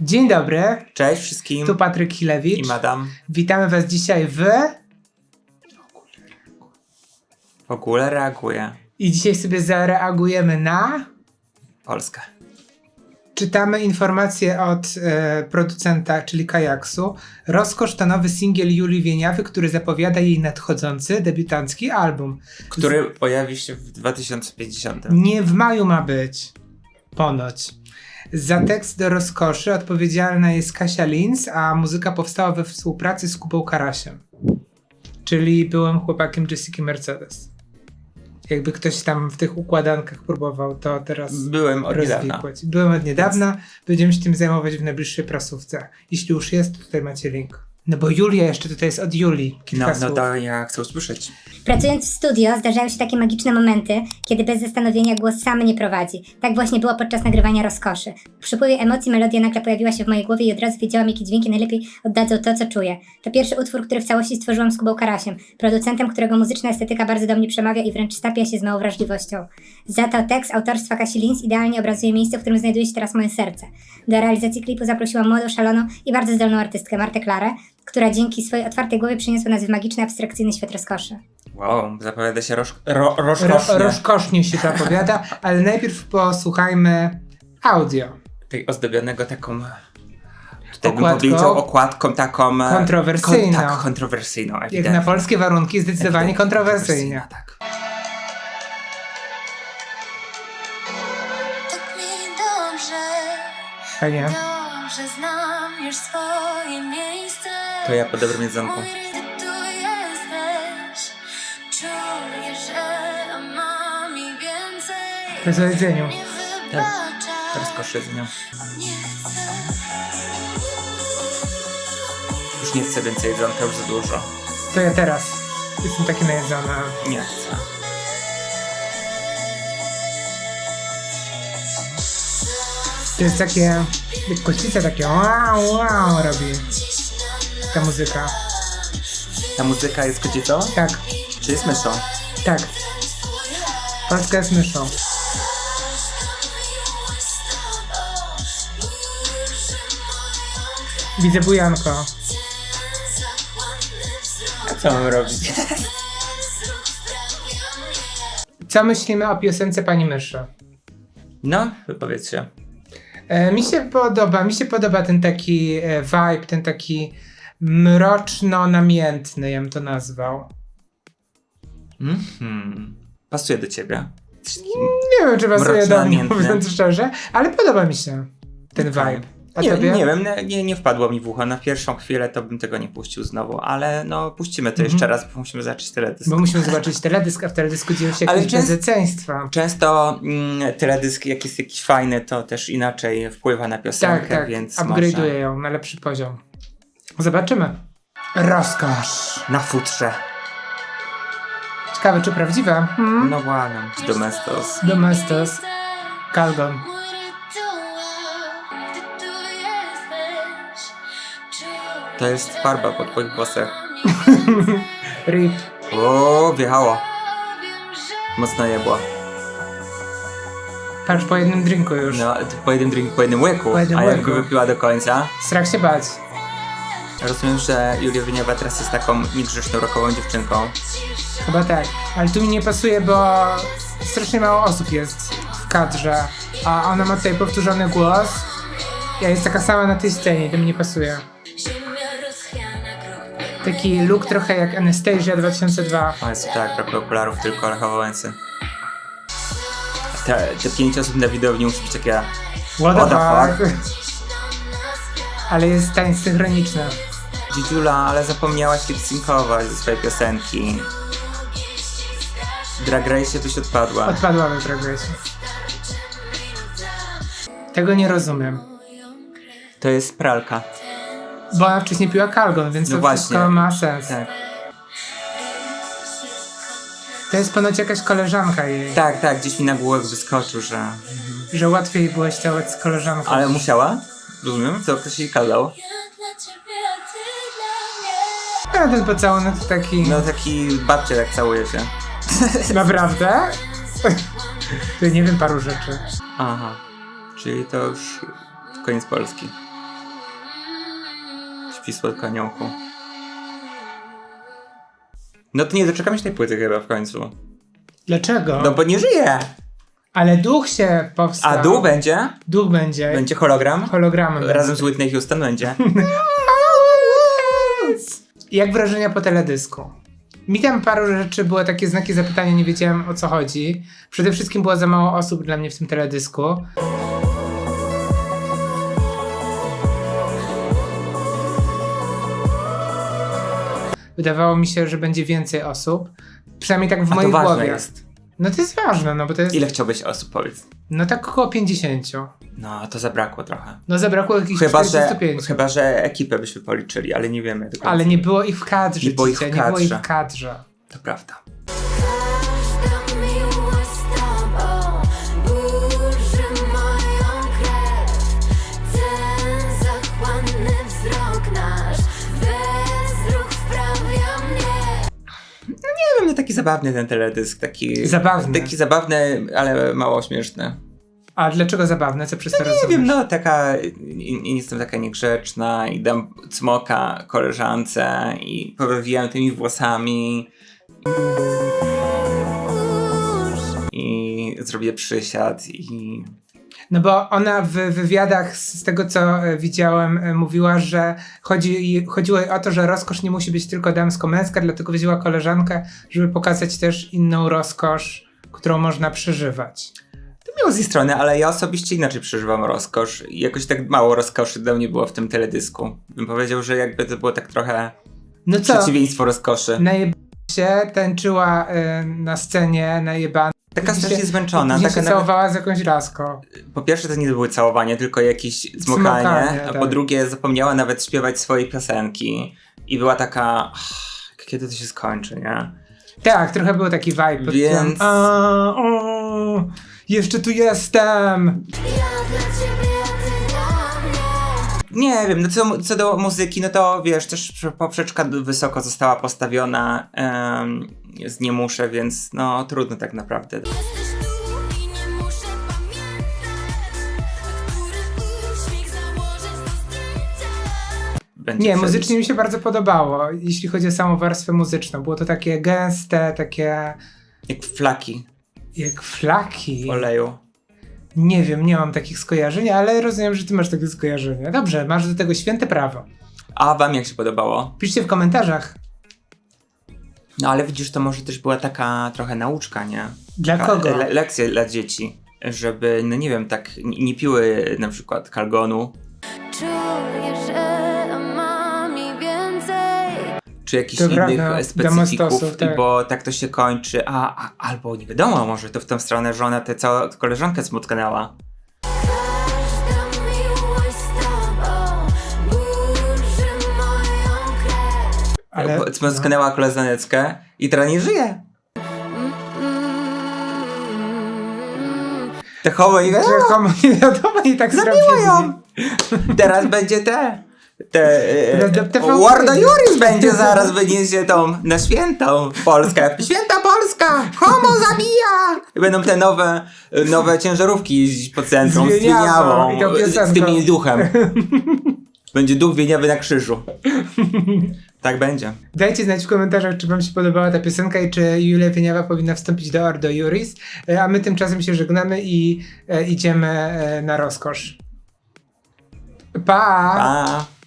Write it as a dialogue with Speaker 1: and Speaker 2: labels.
Speaker 1: Dzień dobry,
Speaker 2: Cześć wszystkim.
Speaker 1: tu Patryk Hilewicz.
Speaker 2: I madam.
Speaker 1: Witamy Was dzisiaj w.
Speaker 2: W ogóle reaguje.
Speaker 1: I dzisiaj sobie zareagujemy na.
Speaker 2: Polska.
Speaker 1: Czytamy informacje od e, producenta, czyli Kajaksu. Rozkosz to nowy singiel Julii Wieniawy, który zapowiada jej nadchodzący, debiutancki album.
Speaker 2: Który pojawi się w 2050.
Speaker 1: Nie w maju ma być. Ponoć. Za tekst do rozkoszy odpowiedzialna jest Kasia Linz, a muzyka powstała we współpracy z Kubą Karasiem. Czyli byłym chłopakiem Jessica Mercedes. Jakby ktoś tam w tych układankach próbował, to teraz
Speaker 2: Byłem od niedawna.
Speaker 1: rozwikłać. Byłem od niedawna, będziemy się tym zajmować w najbliższej prasówce. Jeśli już jest, to tutaj macie link. No bo Julia jeszcze tutaj jest od Julii. Kilka
Speaker 2: No, no
Speaker 1: słów.
Speaker 2: to ja chcę usłyszeć.
Speaker 3: Pracując w studio zdarzają się takie magiczne momenty, kiedy bez zastanowienia głos sam mnie prowadzi. Tak właśnie było podczas nagrywania rozkoszy. W przypływie emocji melodia nagle pojawiła się w mojej głowie i od razu wiedziałam, jakie dźwięki najlepiej oddadzą to, co czuję. To pierwszy utwór, który w całości stworzyłam z Kubą Karasiem, producentem, którego muzyczna estetyka bardzo do mnie przemawia i wręcz stapia się z małą wrażliwością. Za to tekst autorstwa Kasi Linz idealnie obrazuje miejsce, w którym znajduje się teraz moje serce. Do realizacji klipu zaprosiłam młodą, szaloną i bardzo zdolną artystkę Martę Klarę, która dzięki swojej otwartej głowie przyniosła nas w magiczny, abstrakcyjny świat rozkoszy.
Speaker 2: Wow, zapowiada się roż, ro,
Speaker 1: Ro,
Speaker 2: rozkosznie.
Speaker 1: rozkosznie się zapowiada, ale najpierw posłuchajmy audio.
Speaker 2: Tej ozdobionego taką... Tutaj bym
Speaker 1: Okładką.
Speaker 2: powiedział okładką taką... e,
Speaker 1: Kontrowersyjną.
Speaker 2: Kon, tak, kontrowersyjną,
Speaker 1: Jak
Speaker 2: ewidentnie.
Speaker 1: na polskie warunki zdecydowanie
Speaker 2: Ewidentnie
Speaker 1: kontrowersyjnie.
Speaker 2: Tak.
Speaker 4: Tak mi dobrze,
Speaker 1: Fajnie.
Speaker 4: Dobrze znam już swoje miejsce.
Speaker 2: To ja po dobrym jedzonku.
Speaker 4: Mój rytm tu jesteś. Czuję, że mam i więcej.
Speaker 1: To jest o jedzeniu.
Speaker 2: Tak. Rozkoszy jedzenia.
Speaker 4: chcę.
Speaker 2: Już nie chcę więcej jedzonka, już za dużo.
Speaker 1: To ja teraz. Jestem taki najedzony.
Speaker 2: Nie chcę.
Speaker 1: To jest takie... Kocice takie wow, wow robi ta muzyka.
Speaker 2: Ta muzyka jest kocicą?
Speaker 1: Tak,
Speaker 2: Czy jest myszą?
Speaker 1: tak. Polska jest myszą. Widzę bujanko.
Speaker 2: A co mam robić?
Speaker 1: Co myślimy o piosence Pani Myszy?
Speaker 2: No, wypowiedz się.
Speaker 1: E, mi się podoba, mi się podoba ten taki e, vibe, ten taki mroczno-namiętny, ja bym to nazwał.
Speaker 2: Mhm. Pasuje do ciebie.
Speaker 1: Nie wiem, czy pasuje do mnie, mówiąc szczerze, ale podoba mi się ten
Speaker 2: Okej.
Speaker 1: vibe. A
Speaker 2: Nie,
Speaker 1: tobie?
Speaker 2: nie wiem, nie, nie, wpadło mi w ucho. Na pierwszą chwilę to bym tego nie puścił znowu, ale no puścimy to
Speaker 1: Mhm.
Speaker 2: jeszcze raz, bo musimy zacząć teledysk.
Speaker 1: Bo musimy zobaczyć teledysk, a w teledysku dzieją się
Speaker 2: Ale
Speaker 1: jakieś
Speaker 2: często-
Speaker 1: bezeceństwa.
Speaker 2: Często mm, teledysk, jak jest jakiś fajny, to też inaczej wpływa na piosenkę,
Speaker 1: Tak, tak,
Speaker 2: więc
Speaker 1: upgrade'uje
Speaker 2: może
Speaker 1: ją na lepszy poziom. Zobaczymy. Rozkosz.
Speaker 2: na futrze.
Speaker 1: Ciekawe, czy prawdziwe? Hmm?
Speaker 2: No błagam. Domestos.
Speaker 1: Domestos. Kalgon.
Speaker 2: To jest farba po twoich włosach.
Speaker 1: Rip.
Speaker 2: O, wjechało. Mocno jebło.
Speaker 1: Patrz po jednym drinku już.
Speaker 2: No, po jednym drink, po jednym łyku.
Speaker 1: Po jednym
Speaker 2: A jak
Speaker 1: łyku.
Speaker 2: go wypiła do końca?
Speaker 1: Strach się bać.
Speaker 2: Rozumiem, że Julia Wieniawa teraz jest taką niegrzeczną rokową dziewczynką.
Speaker 1: Chyba tak. Ale tu mi nie pasuje, bo strasznie mało osób jest w kadrze. A ona ma tutaj powtórzony głos. Ja jest taka sama na tej scenie to mi nie pasuje. Taki look trochę jak Anastasia 2002.
Speaker 2: O jest tak, brak okularów, tylko Wałęsy. Te, te pięć osób na widowni musi być takie...
Speaker 1: What the
Speaker 2: What the
Speaker 1: fuck? Ale jest tańc synchroniczny.
Speaker 2: Dzidziula, ale zapomniałaś lip-syncować ze swojej piosenki. Drag Race tuś odpadła.
Speaker 1: Odpadła mi Drag Race. Tego nie rozumiem.
Speaker 2: To jest pralka.
Speaker 1: Bo ona wcześniej piła Calgon, więc
Speaker 2: No
Speaker 1: to
Speaker 2: właśnie.
Speaker 1: wszystko ma sens.
Speaker 2: Tak.
Speaker 1: To jest ponoć jakaś koleżanka jej.
Speaker 2: tak, tak, gdzieś mi na głowę wyskoczył, że...
Speaker 1: Że łatwiej było ściągać z koleżanką.
Speaker 2: Ale musiała? Rozumiem, to ktoś jej kazał.
Speaker 4: Ja dla ciebie, a ty dla mnie.
Speaker 1: A ten pocałunek to taki...
Speaker 2: No taki babcie tak całuje się.
Speaker 1: Naprawdę? to nie wiem paru rzeczy.
Speaker 2: Aha. Czyli to już koniec Polski. Śpi słodko aniołku. No to nie doczekamy się tej płyty chyba w końcu.
Speaker 1: Dlaczego?
Speaker 2: No bo nie żyje!
Speaker 1: Ale duch się powstał.
Speaker 2: A dół będzie?
Speaker 1: Duch będzie.
Speaker 2: Będzie hologram?
Speaker 1: Hologramem.
Speaker 2: Razem z Whitney Houston będzie.
Speaker 1: Jak wrażenia po teledysku? Mi tam paru rzeczy było takie znaki zapytania, nie wiedziałem o co chodzi. Przede wszystkim było za mało osób dla mnie w tym teledysku. Wydawało mi się, że będzie więcej osób. Przynajmniej tak w
Speaker 2: A to
Speaker 1: mojej
Speaker 2: ważne
Speaker 1: głowie.
Speaker 2: jest.
Speaker 1: No to jest ważne, no bo to jest.
Speaker 2: Ile chciałbyś osób, powiedz?
Speaker 1: No tak około 50.
Speaker 2: No, to zabrakło trochę.
Speaker 1: No zabrakło jakichś
Speaker 2: Chyba że,
Speaker 1: 45.
Speaker 2: chyba, że ekipę byśmy policzyli, ale nie wiemy.
Speaker 1: Ale nie było ich w kadrze.
Speaker 2: Nie było ich w
Speaker 1: dzisiaj, Nie było ich
Speaker 2: kadrze.
Speaker 1: w kadrze.
Speaker 2: To prawda. Zabawny ten teledysk. Taki,
Speaker 1: Zabawny.
Speaker 2: Taki zabawny, ale mało śmieszny.
Speaker 1: A dlaczego zabawne? Co przez to
Speaker 2: Nie
Speaker 1: rozumiesz?
Speaker 2: wiem, no taka, i- i jestem taka niegrzeczna i dam cmoka koleżance i pobawiłem tymi włosami i zrobię przysiad i
Speaker 1: No bo ona w wywiadach z tego co e, widziałem e, mówiła, że chodzi, chodziło jej o to, że rozkosz nie musi być tylko damsko-męska, dlatego wzięła koleżankę, żeby pokazać też inną rozkosz, którą można przeżywać.
Speaker 2: to miło z jej strony, ale ja osobiście inaczej przeżywam rozkosz. Jakoś tak mało rozkoszy dla mnie było w tym teledysku. Bym powiedział, że jakby to było tak trochę
Speaker 1: No co?
Speaker 2: przeciwieństwo rozkoszy.
Speaker 1: Najeb się, tańczyła e, na scenie, najebana.
Speaker 2: Taka strasznie zmęczona. Taka
Speaker 1: się
Speaker 2: nawet,
Speaker 1: całowała z jakąś laską.
Speaker 2: po pierwsze to nie były całowanie, tylko jakieś cmokanie,
Speaker 1: Cmokanie,
Speaker 2: a
Speaker 1: tak.
Speaker 2: po drugie zapomniała nawet śpiewać swojej piosenki. I była taka, "Ach, kiedy to się skończy, nie?
Speaker 1: Tak, trochę był taki vibe.
Speaker 2: Więc-
Speaker 1: tym, A, o, jeszcze tu jestem!
Speaker 2: Nie wiem, no co, co do muzyki, no to wiesz, też poprzeczka wysoko została postawiona em, z Nie muszę, więc no trudno tak naprawdę.
Speaker 4: Jesteś tu i nie
Speaker 1: muzycznie mi się bardzo podobało, jeśli chodzi o samą warstwę muzyczną. Było to takie gęste, takie
Speaker 2: Jak flaki
Speaker 1: jak flaki.
Speaker 2: w oleju.
Speaker 1: Nie wiem, nie mam takich skojarzeń, ale rozumiem, że ty masz takie skojarzenia. Dobrze, masz do tego święte prawo.
Speaker 2: A wam jak się podobało?
Speaker 1: Piszcie w komentarzach,
Speaker 2: No ale widzisz, to może też była taka trochę nauczka, nie?
Speaker 1: dla
Speaker 2: Taka
Speaker 1: kogo?
Speaker 2: Le lekcja dla dzieci, żeby, no nie wiem, tak nie, piły na przykład kalgonu,
Speaker 4: Czuję, że mam i więcej.
Speaker 2: czy jakichś
Speaker 1: prawda,
Speaker 2: innych specyfików,
Speaker 1: domostosów, tak.
Speaker 2: bo tak to się kończy, a, a albo nie wiadomo, może to w tą stronę, że ona tę całą koleżankę smutknęła.
Speaker 1: Ale,
Speaker 2: Ale... Smutknęła koleżaneczkę i teraz nie żyje. Te homo nie
Speaker 1: że komu nie wiadomo i tak
Speaker 2: Zabiła
Speaker 1: zrobili.
Speaker 2: ją! Teraz będzie te. Te, e,
Speaker 1: TVP.
Speaker 2: Wardo Juris będzie zaraz wyniesie tą na świętą Polskę. Święta Polska! Homo zabija! I będą te nowe, nowe ciężarówki jeździć po centrum z
Speaker 1: Z Wieniawą tą
Speaker 2: Z
Speaker 1: piosenką.
Speaker 2: tym duchem. Będzie duch wieniawy na krzyżu. Tak będzie.
Speaker 1: Dajcie znać w komentarzach, czy wam się podobała ta piosenka i czy Julia Wieniawa powinna wstąpić do Ordo Juris. E, A my tymczasem się żegnamy i e, idziemy e, na rozkosz. Pa!
Speaker 2: Pa!